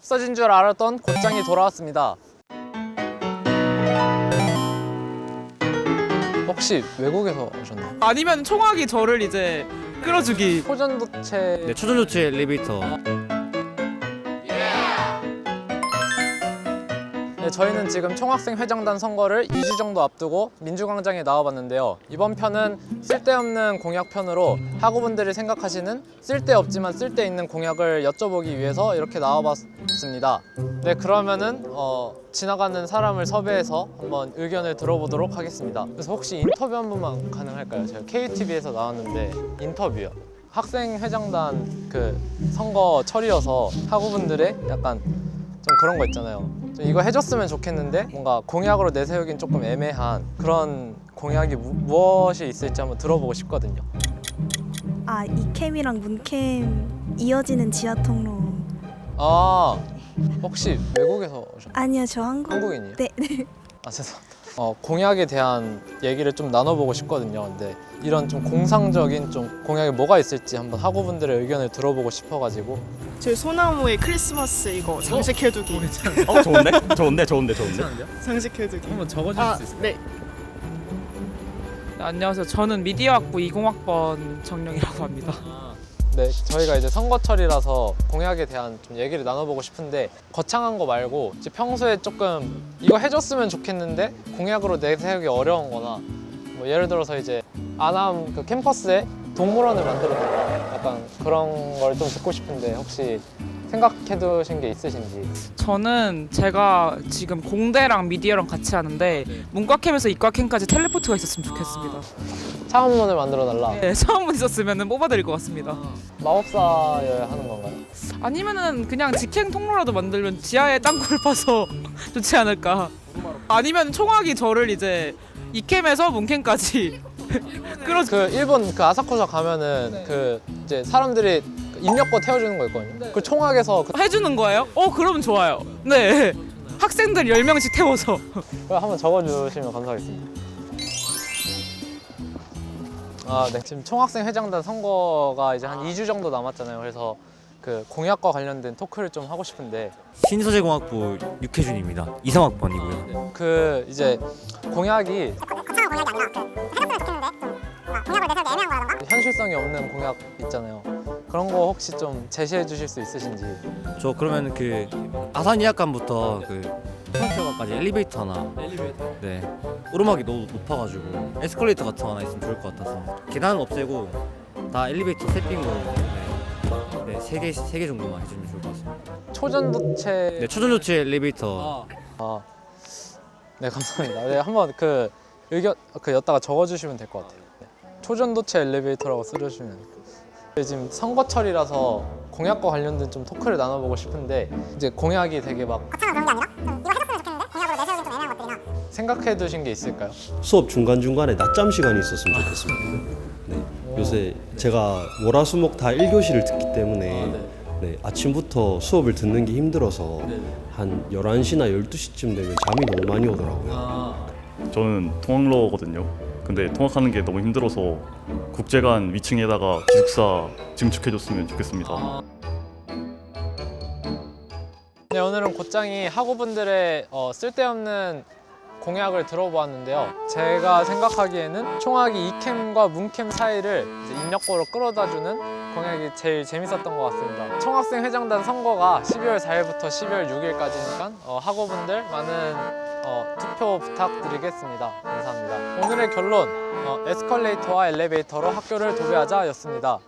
없어진 줄 알았던 곧장이 돌아왔습니다. 혹시 외국에서 오셨나요? 아니면 총학이 저를 이제 끌어주기 호전도체 네, 초전조치 엘리베이터. 네, 저희는 지금 총학생 회장단 선거를 2주 정도 앞두고 민주광장에 나와봤는데요. 이번 편은 쓸데없는 공약 편으로 학우분들이 생각하시는 쓸데없지만 쓸데있는 공약을 여쭤보기 위해서 이렇게 나와봤습니다. 네, 그러면은 어, 지나가는 사람을 섭외해서 한번 의견을 들어보도록 하겠습니다. 그래서 혹시 인터뷰 한 번만 가능할까요? 제가 KUTV에서 나왔는데 인터뷰요. 학생 회장단 그 선거 철이어서 학우분들의 약간 좀 그런 거 있잖아요. 좀 이거 해줬으면 좋겠는데 뭔가 공약으로 내세우긴 조금 애매한 그런 공약이 무, 무엇이 있을지 한번 들어보고 싶거든요. 아 이캠이랑 문캠 이어지는 지하 통로 아 혹시 외국에서 오셨나요? 아니요 저 한국 한국인이요? 네, 네. 아 죄송합니다. 어, 공약에 대한 얘기를 좀 나눠보고 싶거든요. 근데 이런 좀 공상적인 좀 공약이 뭐가 있을지 한번 학우분들의 의견을 들어보고 싶어가지고 제 소나무에 크리스마스 이거 장식해두기 어 좋은데? 좋은데 좋은데 좋은데? 장식해두기 한번 적어줄 아, 네. 네, 안녕하세요. 저는 미디어학부 20학번 정령이라고 합니다. 네, 저희가 이제 선거철이라서 공약에 대한 좀 얘기를 나눠보고 싶은데 거창한 거 말고 이제 평소에 조금 이거 해줬으면 좋겠는데 공약으로 내세우기 어려운 거나 뭐 예를 들어서 이제 아남 그 캠퍼스에 동물원을 만들어 달라. 약간 그런 걸 좀 듣고 싶은데 혹시 생각해 두신 게 있으신지 저는 제가 지금 공대랑 미디어랑 같이 하는데 문과캠에서 이과캠까지 텔레포트가 있었으면 좋겠습니다. 차원문을 만들어 달라 네, 처음만 있었으면 뽑아드릴 것 같습니다. 마법사여야 하는 건가요? 아니면은 그냥 직행 통로라도 만들면 지하에 땅굴을 파서 좋지 않을까. 아니면 총학이 저를 이제 이캠에서 문캠까지 끌어 그 일본 그 아사쿠사 가면은 그 이제 사람들이 그 입력고 태워주는 거 있거든요 그 총학에서 그 해주는 거예요? 어 그러면 좋아요. 네. 학생들 10명씩 태워서 그거 한번 적어주시면 감사하겠습니다. 아, 네. 지금 총학생 회장단 선거가 이제 한 2주 정도 남았잖아요. 그래서 그 공약과 관련된 토크를 좀 하고 싶은데 신소재공학부 육혜준입니다. 이상학번이고요. 그 이제 공약이 현실성이 없는 공약 있잖아요. 그런 거 혹시 좀 제시해 주실 수 있으신지. 저 그러면 그 아산 이학관부터 그 통학교까지 엘리베이터 하나. 네. 오르막이 너무 높아가지고 에스컬레이터 같은 거 하나 있으면 좋을 것 같아서 계단은 없애고 다 엘리베이터 세핑으로 네. 네, 세 개, 세 개 정도만 해주면 좋을 것 같습니다. 초전도체 네, 초전조치 엘리베이터. 아, 네 감사합니다. 네 한번 그 의견 그 였다가 적어주시면 될 것 같아요. 네. 초전도체 엘리베이터라고 네, 지금 선거철이라서 공약과 관련된 좀 토크를 나눠보고 싶은데 이제 공약이 되게 막 생각해 두신 게 있을까요? 수업 중간 중간에 낮잠 시간이 있었으면 좋겠습니다. 네. 요새 제가 월화수목 다 1교시를 듣기 때문에 네, 아침부터 수업을 듣는 게 힘들어서 한 11시나 12시쯤 되면 잠이 너무 많이 오더라고요. 저는 통학로거든요. 근데 통학하는 게 너무 힘들어서 국제관 위층에다가 기숙사 증축해줬으면 좋겠습니다. 네 오늘은 곧장이 학우분들의 어, 쓸데없는 공약을 들어보았는데요. 제가 생각하기에는 총학이 이캠과 문캠 사이를 입력고로 끌어다주는 공약이 제일 재밌었던 것 같습니다. 총학생 회장단 선거가 12월 4일부터 12월 6일까지니까 어, 학우분들 많은 어, 투표 부탁드리겠습니다. 감사합니다. 오늘의 결론 어, 에스컬레이터와 엘리베이터로 학교를 도배하자 였습니다.